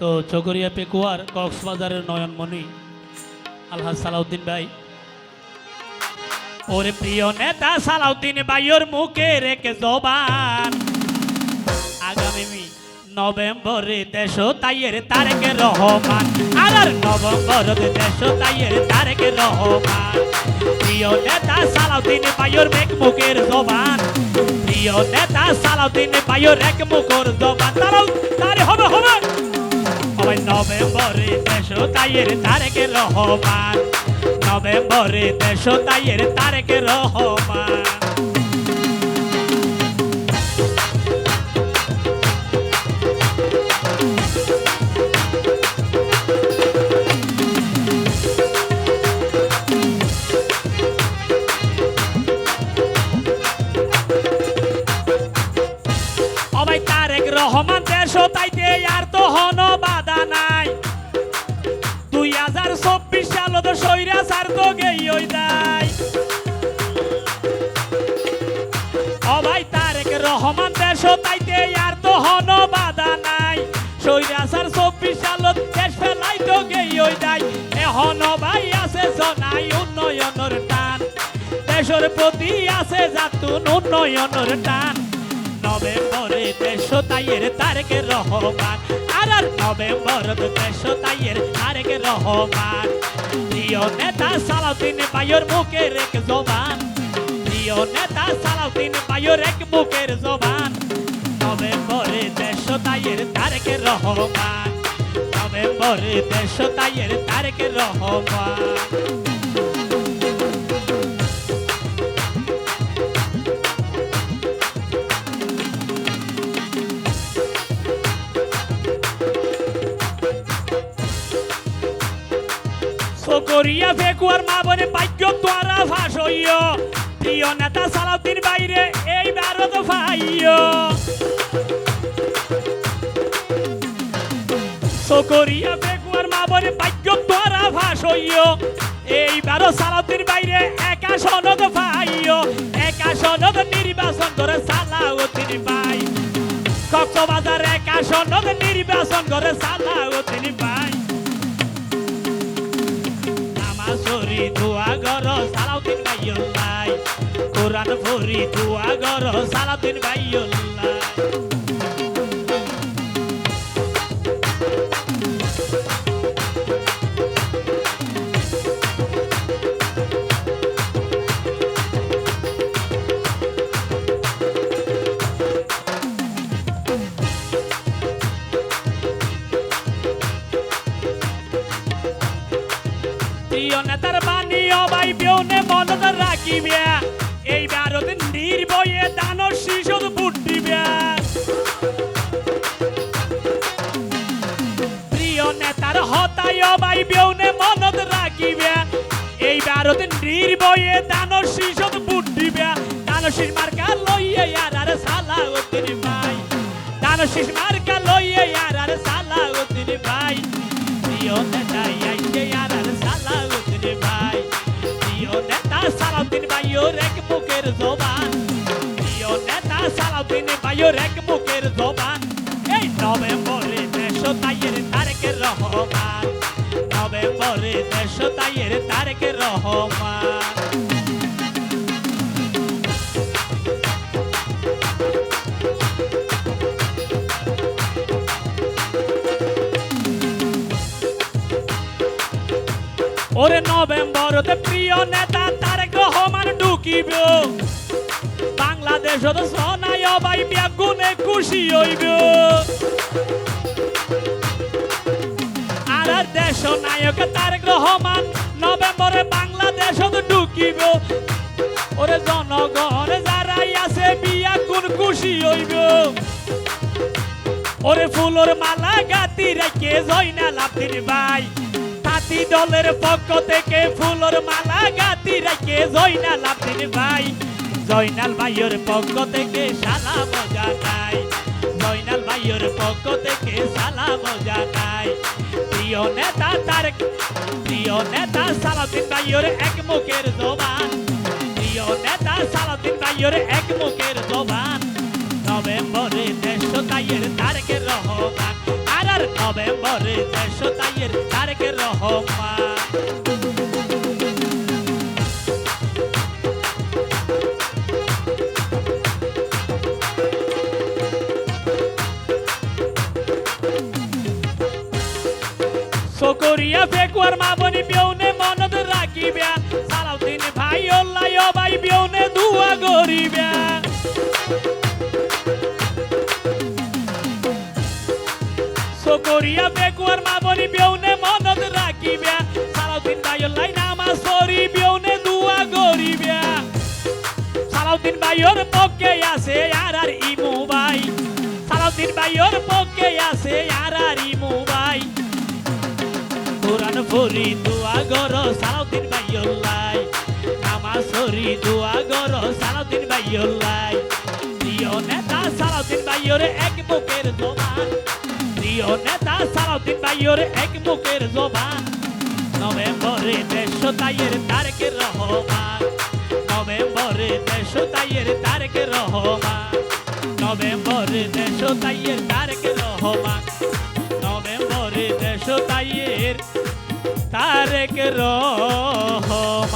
তো চকরিয়া পেকুয়ার কক্সবাজারের নয়নমণি আলহাজ সালাউদ্দিন ভাই। ওরে প্রিয় নেতা সালাউদ্দিন ভাইয়ের মুখে রেখে জবান। আগামী নভেম্বরে দেশ তাইয়ের তারেকে রহমান। আর নভেম্বর দেশ তাইয়ের তারেকে রহমান। প্রিয় নেতা সালাউদ্দিন ভাইয়ের মেঘ মুখের জবান। প্রিয় নেতা সালাউদ্দিন ভাইয়ের এক মুখর জবান। তারাও তারে হবে হবে। নভেম্বরে দেশ তাইয়ের তারেকে রহমান। নভেম্বরে দেশ তাইয়ের তারেকে রহমান। দেশ আর তো হন বাধা নাই। সৈরা সার চব্বিশ সালত দেশ ফেলাই তো গেই ওই দায় এখন ভাই আছে জনাই উন্নয়নের টান। দেশের প্রতি আছে জাতুন উন্নয়নের টান। নভেম্বরে দেশ তাইয়ের তারেকে রহমান। আর আর নভেম্বর দেশ তাইয়ের তারেকে রহমান। প্রিয় নেতা সালাউদ্দিন বাইয়ের মুখের এক জবান। প্রিয় নেতা সালাউদ্দিন বাইয়ের এক মুখের জবান। নভেম্বরে দেশ তাইয়ের তারেকে রহমান। নভেম্বরে দেশ তাইয়ের তারেকে রহমান। সকরিয়া ফেকুয়ার মা বনে ভাগ্য তোরা ফাঁস প্রিয় নেতা সালাউদ্দিন বাইরে এই ভারত ফাইয় সকরিয়া ফেকুয়ার মা বনে ভাগ্য তোরা ফাঁস হইয় এই বারো সালাউদ্দিন বাইরে একা সনদ ফাইয় একা সনদ নির্বাচন করে সালাউদ্দিন ভাই। কক্সবাজার একা সনদ নির্বাচন করে সালাউদ্দিন ভাই। নামাজরি দোয়া গর সালাউদ্দিন ভাইয়ল্লাই কোরআন ফরি দোয়া গর সালাউদ্দিন ভাইয়ল্লাই প্রিয় বিয়নে মনত রাখিবে। এই ভারত নির্ভয়ে দানর শিশু বুটিবে প্রিয় নেতার হতায় অবাই বিয়নে মনত রাখিবে। এই ভারত নির্ভয়ে দানর শিশু বুটিবে দানশীর মার্কা লইয়ে আর আর সালাউদ্দিন ভাই। দানশীর মার্কা লইয়ে আর আর সালাউদ্দিন ভাই। প্রিয় নেতা সালাউদ্দিন ভাইয়ের এক মুখের জবান। এই নভেম্বরে দেশ তাইয়ের তারেকের রহমান। নভেম্বরে দেশ তাইয়ের তারেকের রহমান। ওরে নভেম্বরতে প্রিয় নেতা তারেক রহমান ঢুকিব। বাংলাদেশ সোনাই অবাই ব্যাগুনে খুশি হইব। আর দেশ নায়ক তারেক রহমান নভেম্বরে বাংলাদেশ ঢুকিব। ওরে জনগণ যারাই আছে বিয়া কোন খুশি হইব। ওরে ফুলর মালা গাতি রেখে জয়না লাভদিন ভাই তাঁতি দলের পক্ষ থেকে ফুলর মালা জয়নাল ভাইয়ের পক্ষ থেকে সালা মজা নাই জয়নাল ভাইয়ের পক্ষ থেকে সালা মজা নাই প্রিয় নেতা তার প্রিয় নেতা সালাদিন ভাইয়ের এক মুখের জবান। প্রিয় নেতা সালাদিন ভাইয়ের এক মুখের জবান। নভেম্বরে দেশ তাইয়ের তারেকের রহমান। আর নভেম্বরে দেশ তাইয়ের তারেক রহমান। সকরিয়া ফেকুয়ার মাবনি বিয়নে মনত রাখিবা সালাউদ্দিন ভাই ওল্লাই ও ভাই বিয়নে দুয়া গরিবা সকরিয়া ফেকুয়ার মাবনি বিয়নে মনত রাখিবা সালাউদ্দিন ভাই ওল্লাই নামা সরি বিয়নে দুয়া গরিবা সালাউদ্দিন ভাইয়ের পক্ষে আছে আর আর ইমু ভাই। সালাউদ্দিন ভাইয়ের পক্ষে আছে আর আর ইমু কোরআন ফরি দোয়া গর সালাউদ্দিন ভাইয়ল্লাই নামাজ ফরি দোয়া গর সালাউদ্দিন ভাইয়ল্লাই প্রিয় নেতা সালাউদ্দিন ভাইয়ের এক বুকের জবান। প্রিয় নেতা সালাউদ্দিন ভাইয়ের এক বুকের জবান। নভেম্বরে দেশ তাইয়ের তারেকের রহমান। নভেম্বরে দেশ তাইয়ের তারেকের রহমান। নভেম্বরে দেশ তাইয়ের তারেকের রহমান। নভেম্বরে দেশ তাইয়ের তারেক রহমান।